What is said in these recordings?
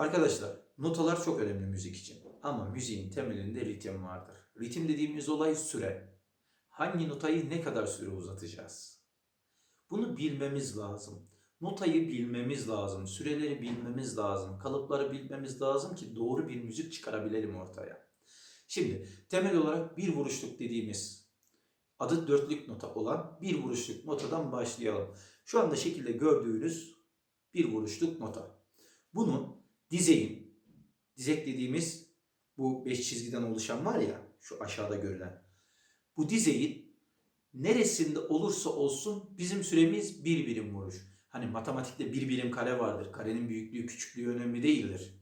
Arkadaşlar notalar çok önemli müzik için. Ama müziğin temelinde ritim vardır. Ritim dediğimiz olay süre. Hangi notayı ne kadar süre uzatacağız? Bunu bilmemiz lazım. Notayı bilmemiz lazım. Süreleri bilmemiz lazım. Kalıpları bilmemiz lazım ki doğru bir müzik çıkarabilelim ortaya. Şimdi temel olarak bir vuruşluk dediğimiz adı dörtlük nota olan bir vuruşluk notadan başlayalım. Şu anda şekilde gördüğünüz bir vuruşluk nota. Bunu dizeyin, dizek dediğimiz bu beş çizgiden oluşan var ya şu aşağıda görülen. Bu dizeyin neresinde olursa olsun bizim süremiz bir birim vuruş. Hani matematikte bir birim kare vardır. Karenin büyüklüğü küçüklüğü önemli değildir.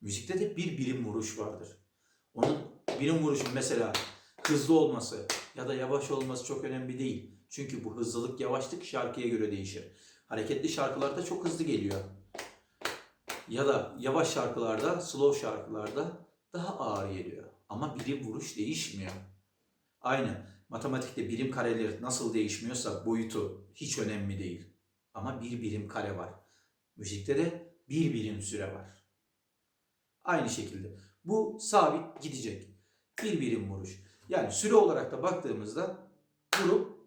Müzikte de bir birim vuruş vardır. Onun birim vuruşun mesela hızlı olması ya da yavaş olması çok önemli değil. Çünkü bu hızlılık yavaşlık şarkıya göre değişir. Hareketli şarkılarda çok hızlı geliyor. Ya da yavaş şarkılarda, slow şarkılarda daha ağır geliyor. Ama birim vuruş değişmiyor. Aynı matematikte birim kareler nasıl değişmiyorsa boyutu hiç önemli değil. Ama bir birim kare var. Müzikte de bir birim süre var. Aynı şekilde. Bu sabit gidecek. Bir birim vuruş. Yani süre olarak da baktığımızda vurup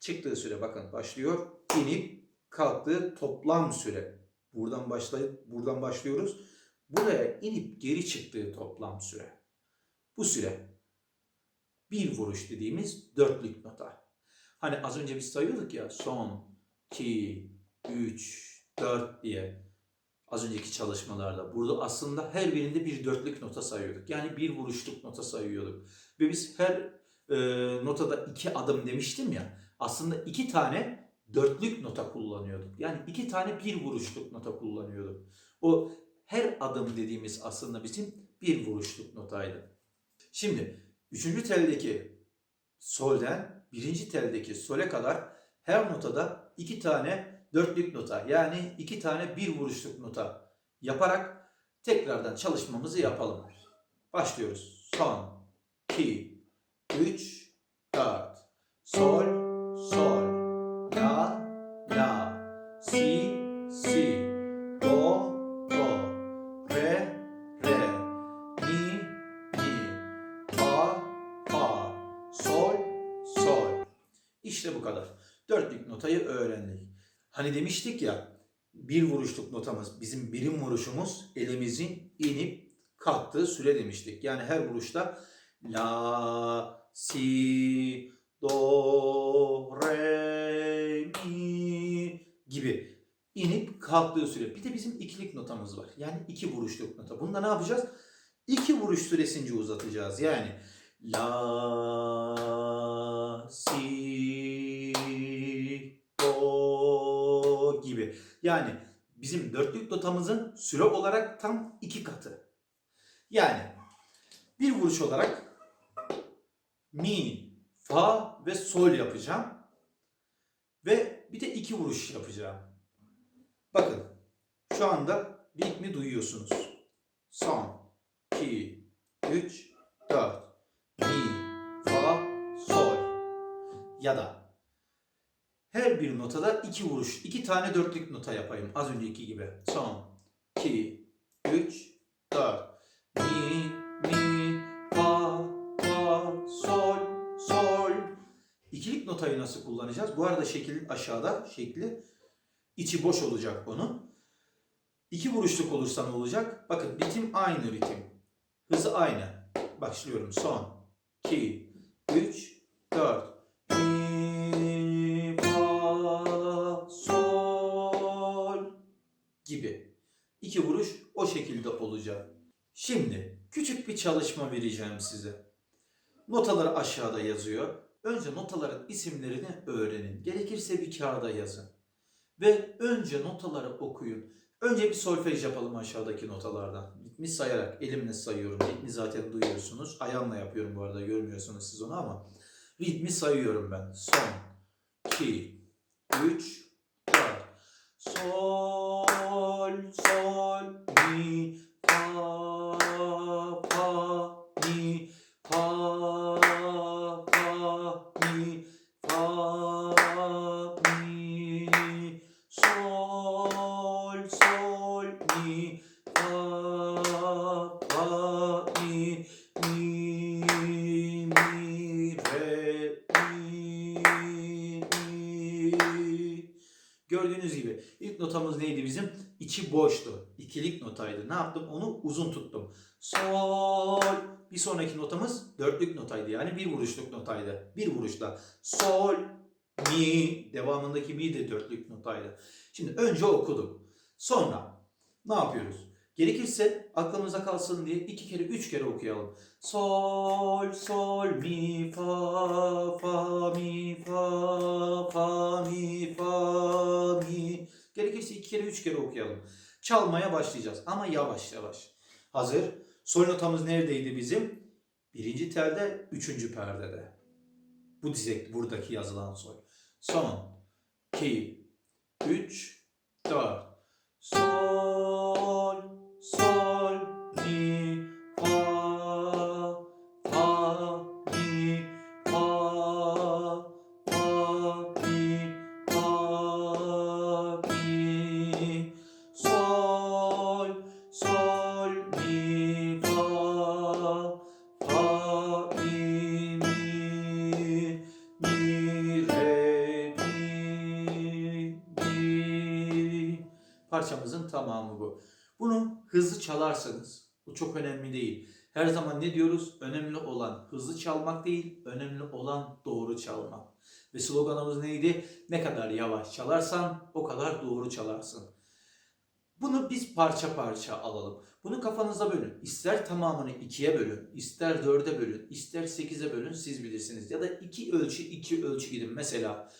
çıktığı süre bakın başlıyor. inip kalktığı toplam süre. Buradan başlayıp buradan başlıyoruz. Buraya inip geri çıktığı toplam süre. Bu süre bir vuruş dediğimiz dörtlük nota. Hani az önce biz sayıyorduk ya son, 2, 3, 4 diye az önceki çalışmalarda. Burada aslında her birinde bir dörtlük nota sayıyorduk. Yani bir vuruşluk nota sayıyorduk. Ve biz her e, notada iki adım demiştim ya. Aslında iki tane dörtlük nota kullanıyorduk. Yani iki tane bir vuruşluk nota kullanıyorduk. O her adım dediğimiz aslında bizim bir vuruşluk notaydı. Şimdi üçüncü teldeki solden birinci teldeki sole kadar her notada iki tane dörtlük nota yani iki tane bir vuruşluk nota yaparak tekrardan çalışmamızı yapalım. Başlıyoruz. Son, 2, 3, 4. Sol, sol, si, si, do, do, re, re, mi, mi, fa, fa, sol, sol. İşte bu kadar. Dörtlük notayı öğrendik. Hani demiştik ya bir vuruşluk notamız bizim birim vuruşumuz elimizin inip kalktığı süre demiştik. Yani her vuruşta la, si, do, re, gibi inip kalktığı süre. Bir de bizim ikilik notamız var. Yani iki vuruşluk nota. Bunda ne yapacağız? İki vuruş süresince uzatacağız. Yani la, si, do gibi. Yani bizim dörtlük notamızın süre olarak tam iki katı. Yani bir vuruş olarak mi, fa ve sol yapacağım. Ve bir de iki vuruş yapacağım. Bakın şu anda ritmi duyuyorsunuz. Son, 2, 3, 4. Mi, fa, sol. Ya da her bir notada iki vuruş, iki tane dörtlük nota yapayım. Az önceki gibi. Son, 2, 3, 4. Mi, mi, İkilik notayı nasıl kullanacağız? Bu arada şekil aşağıda şekli. içi boş olacak onun. İki vuruşluk olursa ne olacak? Bakın ritim aynı ritim. Hızı aynı. Başlıyorum. Son. 2, 3, 4. Mi, fa, sol gibi. İki vuruş o şekilde olacak. Şimdi küçük bir çalışma vereceğim size. Notalar aşağıda yazıyor. Önce notaların isimlerini öğrenin. Gerekirse bir kağıda yazın. Ve önce notaları okuyun. Önce bir solfej yapalım aşağıdaki notalardan. Ritmi sayarak elimle sayıyorum. Ritmi zaten duyuyorsunuz. Ayağımla yapıyorum bu arada görmüyorsunuz siz onu ama. Ritmi sayıyorum ben. Son, 2, 3, 4. Sol, sol, mi, fa, fa, mi, fa, mi, sol, sol, mi, gördüğünüz gibi ilk notamız neydi bizim? İçi boştu. İkilik notaydı. Ne yaptım? Onu uzun tuttum. Sol. Bir sonraki notamız dörtlük notaydı. Yani bir vuruşluk notaydı. Bir vuruşla. Sol. Mi. Devamındaki mi de dörtlük notaydı. Şimdi önce okuduk. Sonra ne yapıyoruz? Gerekirse aklımıza kalsın diye iki kere, üç kere okuyalım. Sol, sol, mi, fa, fa, mi, fa, fa, mi, kere 3 kere okuyalım. Çalmaya başlayacağız ama yavaş yavaş. Hazır. Sol notamız neredeydi bizim? Birinci telde, üçüncü perdede. Bu dizek buradaki yazılan sol. Son, 2, 3, 4, Parçamızın tamamı bu. Bunu hızlı çalarsanız, bu çok önemli değil. Her zaman ne diyoruz? Önemli olan hızlı çalmak değil, önemli olan doğru çalmak. Ve sloganımız neydi? Ne kadar yavaş çalarsan o kadar doğru çalarsın. Bunu biz parça parça alalım. Bunu kafanıza bölün. İster tamamını ikiye bölün, ister dörde bölün, ister sekize bölün siz bilirsiniz. Ya da iki ölçü iki ölçü gidin. Mesela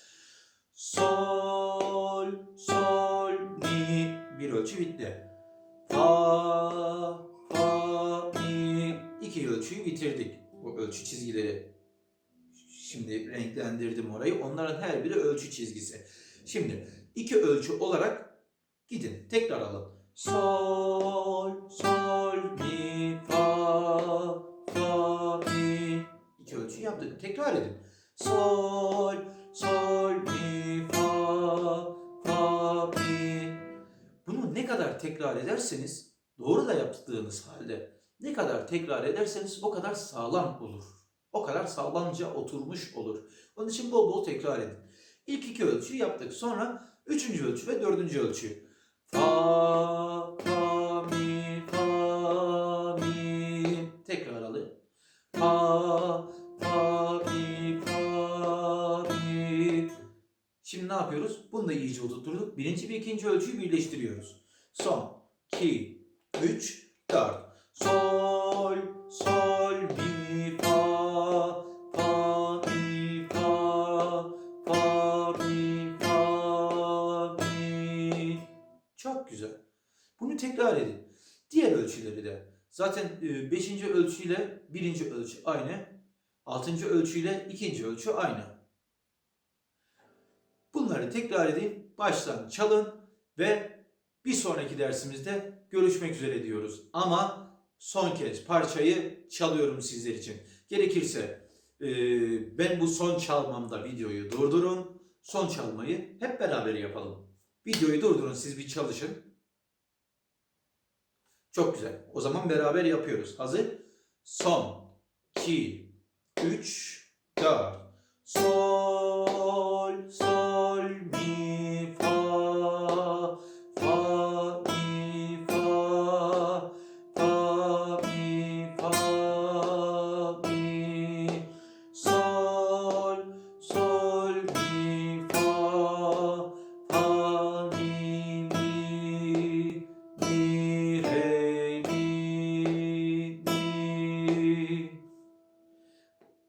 sol, sol, mi bir ölçü bitti. Fa, fa, mi iki ölçüyü bitirdik. Bu ölçü çizgileri. Şimdi renklendirdim orayı. Onların her biri ölçü çizgisi. Şimdi iki ölçü olarak gidin. Tekrar alın. Sol, sol, mi, fa, fa, mi. İki ölçü yaptık. Tekrar edin. Sol, sol, mi, kadar tekrar ederseniz, doğru da yaptığınız halde ne kadar tekrar ederseniz o kadar sağlam olur. O kadar sağlamca oturmuş olur. Onun için bol bol tekrar edin. İlk iki ölçüyü yaptık. Sonra üçüncü ölçü ve dördüncü ölçü. Fa, fa, mi, fa, mi. Tekrar alın. Fa, fa, mi, fa, mi. Şimdi ne yapıyoruz? Bunu da iyice oturtturduk. Birinci ve ikinci ölçüyü birleştiriyoruz. Son, iki, üç, dört. Sol, sol, mi, fa, fa, mi, fa, fa, mi, fa, mi. Çok güzel. Bunu tekrar edin. Diğer ölçüleri de. Zaten 5. ölçüyle 1. ölçü aynı. 6. ölçüyle 2. ölçü aynı. Bunları tekrar edin. Baştan çalın ve bir sonraki dersimizde görüşmek üzere diyoruz. Ama son kez parçayı çalıyorum sizler için. Gerekirse e, ben bu son çalmamda videoyu durdurun. Son çalmayı hep beraber yapalım. Videoyu durdurun siz bir çalışın. Çok güzel. O zaman beraber yapıyoruz. Hazır? Son, 2, 3, 4. Sol,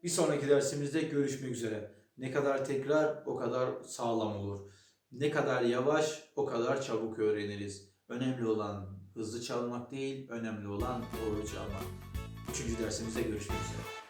Bir sonraki dersimizde görüşmek üzere. Ne kadar tekrar o kadar sağlam olur. Ne kadar yavaş o kadar çabuk öğreniriz. Önemli olan hızlı çalmak değil, önemli olan doğru çalmak. Üçüncü dersimizde görüşmek üzere.